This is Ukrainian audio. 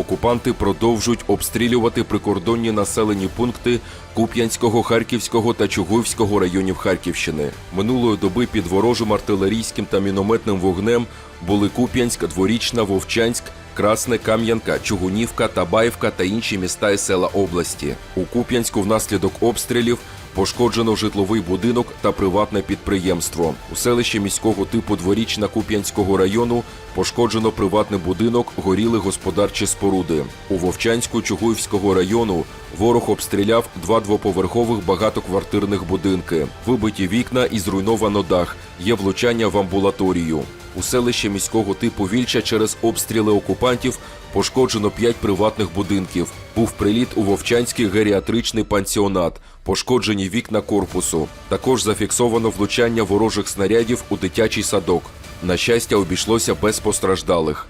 окупанти продовжують обстрілювати прикордонні населені пункти Куп'янського, Харківського та Чугуївського районів Харківщини. Минулої доби під ворожим артилерійським та мінометним вогнем були Куп'янськ, Дворічна, Вовчанськ, Красне, Кам'янка, Чугунівка, Табаївка та інші міста і села області. У Куп'янську внаслідок обстрілів пошкоджено житловий будинок та приватне підприємство. У селищі міського типу Дворічна Куп'янського району пошкоджено приватний будинок, горіли господарчі споруди. У Вовчанську Чугуївського району ворог обстріляв два двоповерхових багатоквартирних будинки, вибиті вікна і зруйновано дах. Є влучання в амбулаторію. У селищі міського типу Вільча через обстріли окупантів пошкоджено п'ять приватних будинків. Був приліт у Вовчанський геріатричний пансіонат, пошкоджені вікна корпусу. Також зафіксовано влучання ворожих снарядів у дитячий садок. На щастя, обійшлося без постраждалих.